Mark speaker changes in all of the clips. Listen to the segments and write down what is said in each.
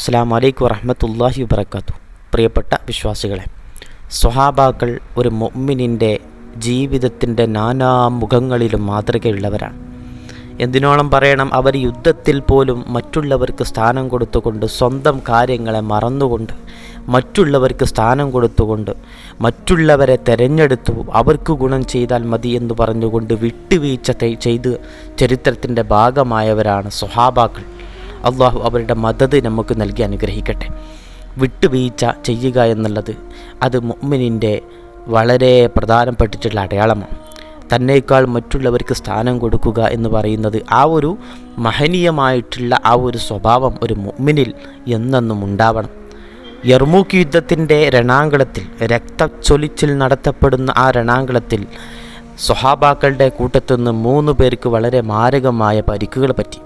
Speaker 1: അസ്സാം വലൈക്കും വറഹമത്തല്ലാഹി വബർക്കാത്തു പ്രിയപ്പെട്ട വിശ്വാസികളെ സ്വഹാബാക്കൾ ഒരു മൊമ്മിനിന്റെ ജീവിതത്തിന്റെ നാനാ മുഖങ്ങളിലും മാതൃകയുള്ളവരാണ്. എന്തിനോളം പറയണം അവർ യുദ്ധത്തിൽ പോലും മറ്റുള്ളവർക്ക് സ്ഥാനം കൊടുത്തുകൊണ്ട് സ്വന്തം കാര്യങ്ങളെ മറന്നുകൊണ്ട് മറ്റുള്ളവർക്ക് സ്ഥാനം കൊടുത്തുകൊണ്ട് മറ്റുള്ളവരെ തെരഞ്ഞെടുത്തു അവർക്ക് ഗുണം ചെയ്താൽ മതി എന്ന് പറഞ്ഞുകൊണ്ട് വിട്ടുവീഴ്ച ചെയ്ത് ചരിത്രത്തിന്റെ ഭാഗമായവരാണ് സ്വഹാബാക്കൾ. അള്ളാഹു അവരുടെ മദത് നമുക്ക് നൽകി അനുഗ്രഹിക്കട്ടെ. വിട്ടുവീഴ്ച ചെയ്യുക എന്നുള്ളത് അത് മുഅ്മിനിന്റെ വളരെ പ്രധാനപ്പെട്ടിട്ടുള്ള അടയാളമാണ്. തന്നേക്കാൾ മറ്റുള്ളവർക്ക് സ്ഥാനം കൊടുക്കുക എന്ന് പറയുന്നത് ആ ഒരു മഹനീയമായിട്ടുള്ള ആ ഒരു സ്വഭാവം ഒരു മുഅ്മിനിൽ എന്നെന്നും ഉണ്ടാവണം. യർമൂക്ക് യുദ്ധത്തിന്റെ രണാങ്കളത്തിൽ രക്തച്ചൊലിച്ചിൽ നടത്തപ്പെടുന്ന ആ രണാങ്കളത്തിൽ സ്വഹാബാക്കളുടെ കൂട്ടത്തുനിന്ന് മൂന്ന് പേർക്ക് വളരെ മാരകമായ പരിക്കുകൾ പറ്റി.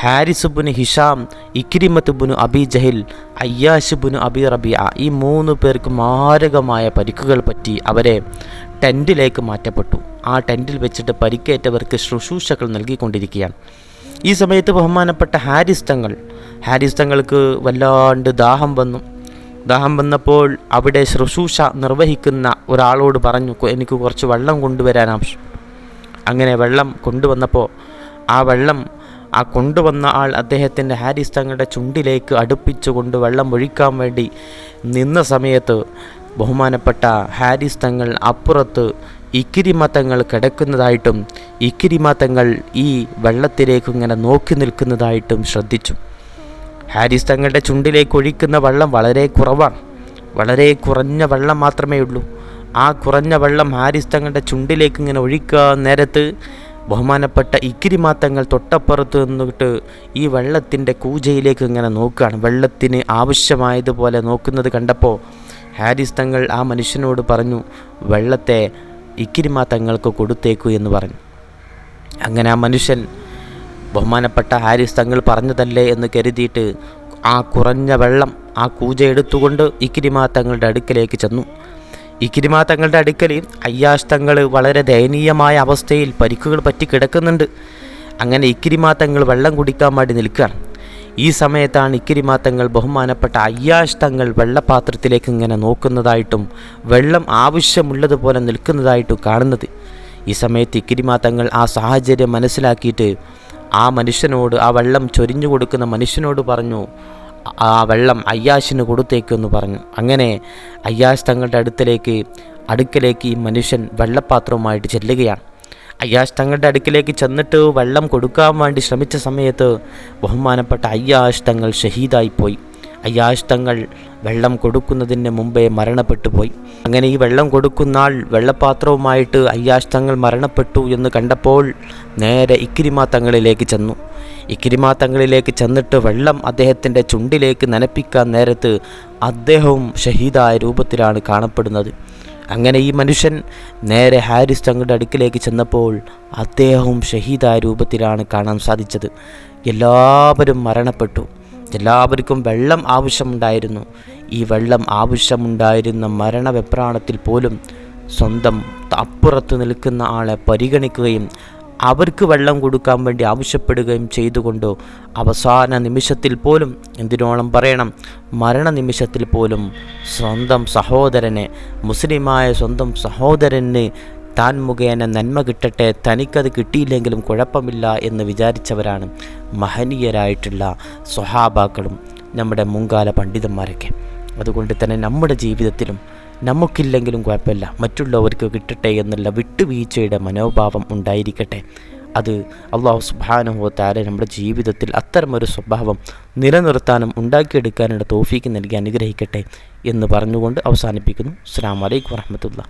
Speaker 1: ഹാരിസുബുന് ഹിഷാം ഇക്രിമത്തുബുന് അബി ജഹിൽ അയ്യാഷുബുന് അബി റബിയ ഈ മൂന്ന് പേർക്ക് മാരകമായ പരിക്കുകൾ പറ്റി അവരെ ടെന്റിലേക്ക് മാറ്റപ്പെട്ടു. ആ ടെന്റിൽ വെച്ചിട്ട് പരിക്കേറ്റവർക്ക് ശുശ്രൂഷകൾ നൽകിക്കൊണ്ടിരിക്കുകയാണ്. ഈ സമയത്ത് ബഹുമാനപ്പെട്ട ഹാരിസ് തങ്ങൾ ഹാരിസ് തങ്ങൾക്ക് വല്ലാണ്ട് ദാഹം വന്നു. ദാഹം വന്നപ്പോൾ അവിടെ ശുശ്രൂഷ നിർവഹിക്കുന്ന ഒരാളോട് പറഞ്ഞു എനിക്ക് കുറച്ച് വെള്ളം കൊണ്ടുവരാൻ ആവശ്യം അങ്ങനെ വെള്ളം കൊണ്ടുവന്നപ്പോൾ ആ വെള്ളം ആ കൊണ്ടുവന്ന ആൾ അദ്ദേഹത്തിന്റെ ഹാരിസ് തങ്ങളുടെ ചുണ്ടിലേക്ക് അടുപ്പിച്ചുകൊണ്ട് വെള്ളം ഒഴിക്കാൻ വേണ്ടി നിന്ന സമയത്ത് ബഹുമാനപ്പെട്ട ഹാരിസ് തങ്ങൾ അപ്പുറത്ത് ഇക്കിരിമത്തങ്ങൾ കിടക്കുന്നതായിട്ടും ഇക്കിരിമത്തങ്ങൾ ഈ വെള്ളത്തിലേക്ക് ഇങ്ങനെ നോക്കി നിൽക്കുന്നതായിട്ടും ശ്രദ്ധിച്ചു. ഹാരിസ് തങ്ങളുടെ ചുണ്ടിലേക്ക് ഒഴിക്കുന്ന വെള്ളം വളരെ കുറവാണ്. വളരെ കുറഞ്ഞ വെള്ളം മാത്രമേ ഉള്ളൂ. ആ കുറഞ്ഞ വെള്ളം ഹാരിസ് തങ്ങളുടെ ചുണ്ടിലേക്ക് ഇങ്ങനെ ഒഴിക്കുക നേരത്ത് ബഹുമാനപ്പെട്ട ഇക്കിരി മാത്തങ്ങൾ തൊട്ടപ്പുറത്ത് നിന്നിട്ട് ഈ വെള്ളത്തിന്റെ കൂജയിലേക്ക് ഇങ്ങനെ നോക്കുകയാണ്. വെള്ളത്തിന് ആവശ്യമായതുപോലെ നോക്കുന്നത് കണ്ടപ്പോൾ ഹാരിസ് തങ്ങൾ ആ മനുഷ്യനോട് പറഞ്ഞു വെള്ളത്തെ ഇക്കിരിമാ തങ്ങൾക്ക് കൊടുത്തേക്കു എന്ന് പറഞ്ഞു. അങ്ങനെ ആ മനുഷ്യൻ ബഹുമാനപ്പെട്ട ഹാരിസ് തങ്ങൾ പറഞ്ഞതല്ലേ എന്ന് കരുതിയിട്ട് ആ കുറഞ്ഞ വെള്ളം ആ കൂജ എടുത്തുകൊണ്ട് ഇക്കിരിമാ തങ്ങളുടെ അടുക്കലേക്ക് ചെന്നു. ഇക്കിരിമാ തങ്ങളുടെ അടുക്കൽ അയ്യാഷ് തങ്ങൾ വളരെ ദയനീയമായ അവസ്ഥയിൽ പരിക്കുകൾ പറ്റി കിടക്കുന്നുണ്ട്. അങ്ങനെ ഇക്കിരിമാ തങ്ങൾ വെള്ളം കുടിക്കാൻ വേണ്ടി നിൽക്കുകയാണ്. ഈ സമയത്താണ് ഇക്കിരിമാ തങ്ങൾ ബഹുമാനപ്പെട്ട അയ്യാഷ് തങ്ങൾ വെള്ളപാത്രത്തിലേക്ക് ഇങ്ങനെ നോക്കുന്നതായിട്ടും വെള്ളം ആവശ്യമുള്ളതുപോലെ നിൽക്കുന്നതായിട്ടും കാണുന്നത്. ഈ സമയത്ത് ഇക്കിരിമാ തങ്ങൾ ആ സാഹചര്യം മനസ്സിലാക്കിയിട്ട് ആ മനുഷ്യനോട് ആ വെള്ളം ചൊരിഞ്ഞു കൊടുക്കുന്ന മനുഷ്യനോട് പറഞ്ഞു ആ വെള്ളം അയ്യാശിന് കൊടുത്തേക്കെന്ന് പറഞ്ഞു. അങ്ങനെ അയ്യാശ് തങ്ങളുടെ അടുത്തിലേക്ക് അടുക്കലേക്ക് ഈ മനുഷ്യൻ വെള്ളപ്പാത്രവുമായിട്ട് ചെല്ലുകയാണ്. അയ്യാഷ് തങ്ങളുടെ അടുക്കിലേക്ക് ചെന്നിട്ട് വെള്ളം കൊടുക്കാൻ വേണ്ടി ശ്രമിച്ച സമയത്ത് ബഹുമാനപ്പെട്ട അയ്യാഷ് തങ്ങൾ ഷഹീദായിപ്പോയി അയ്യാഷ് തങ്ങൾ വെള്ളം കൊടുക്കുന്നതിന് മുമ്പേ മരണപ്പെട്ടു പോയി. അങ്ങനെ ഈ വെള്ളം കൊടുക്കുന്ന ആൾ വെള്ളപ്പാത്രവുമായിട്ട് അയ്യാഷ് തങ്ങൾ മരണപ്പെട്ടു എന്ന് കണ്ടപ്പോൾ നേരെ ഇക്കിരിമാ തങ്ങളിലേക്ക് ചെന്നു. ഇക്കിരിമാ തങ്ങളിലേക്ക് ചെന്നിട്ട് വെള്ളം അദ്ദേഹത്തിന്റെ ചുണ്ടിലേക്ക് നനപ്പിക്കാൻ നേരത്ത് അദ്ദേഹവും ഷഹീദായ രൂപത്തിലാണ് കാണപ്പെടുന്നത്. അങ്ങനെ ഈ മനുഷ്യൻ നേരെ ഹാരിസ് തങ്ങളുടെ അടുക്കിലേക്ക് ചെന്നപ്പോൾ അദ്ദേഹവും ഷഹീദായ രൂപത്തിലാണ് കാണാൻ സാധിച്ചത്. എല്ലാവരും മരണപ്പെട്ടു. എല്ലാവർക്കും വെള്ളം ആവശ്യമുണ്ടായിരുന്നു. ഈ വെള്ളം ആവശ്യമുണ്ടായിരുന്ന മരണവെപ്രാണത്തിൽ പോലും സ്വന്തം അപ്പുറത്ത് നിൽക്കുന്ന ആളെ പരിഗണിക്കുകയും അവർക്ക് വെള്ളം കൊടുക്കാൻ വേണ്ടി ആവശ്യപ്പെടുകയും ചെയ്തുകൊണ്ട് അവസാന നിമിഷത്തിൽ പോലും എന്തിനോളം പറയണം? മരണ നിമിഷത്തിൽ പോലും സ്വന്തം സഹോദരനെ മുസ്ലിമായ സ്വന്തം സഹോദരന് താൻ മുഖേന നന്മ കിട്ടട്ടെ തനിക്കത് കിട്ടിയില്ലെങ്കിലും കുഴപ്പമില്ല എന്ന് വിചാരിച്ചവരാണ് മഹനീയരായിട്ടുള്ള സ്വഹാബാക്കളും നമ്മുടെ മുൻകാല പണ്ഡിതന്മാരൊക്കെ. അതുകൊണ്ട് തന്നെ നമ്മുടെ ജീവിതത്തിലും നമുക്കില്ലെങ്കിലും കുഴപ്പമില്ല. മറ്റുള്ളവർക്ക് കിട്ടട്ടെ എന്നുള്ള വിട്ടുവീഴ്ചയുടെ മനോഭാവം ഉണ്ടായിരിക്കട്ടെ. അത് അള്ളാഹു സുബാനുഹോ താരെ നമ്മുടെ ജീവിതത്തിൽ അത്തരമൊരു സ്വഭാവം നിലനിർത്താനും ഉണ്ടാക്കിയെടുക്കാനുള്ള തോഫീക്ക് നൽകി അനുഗ്രഹിക്കട്ടെ എന്ന് പറഞ്ഞുകൊണ്ട് അവസാനിപ്പിക്കുന്നു. അസ്സാം വലൈക്കും വാഹമത്തുള്ള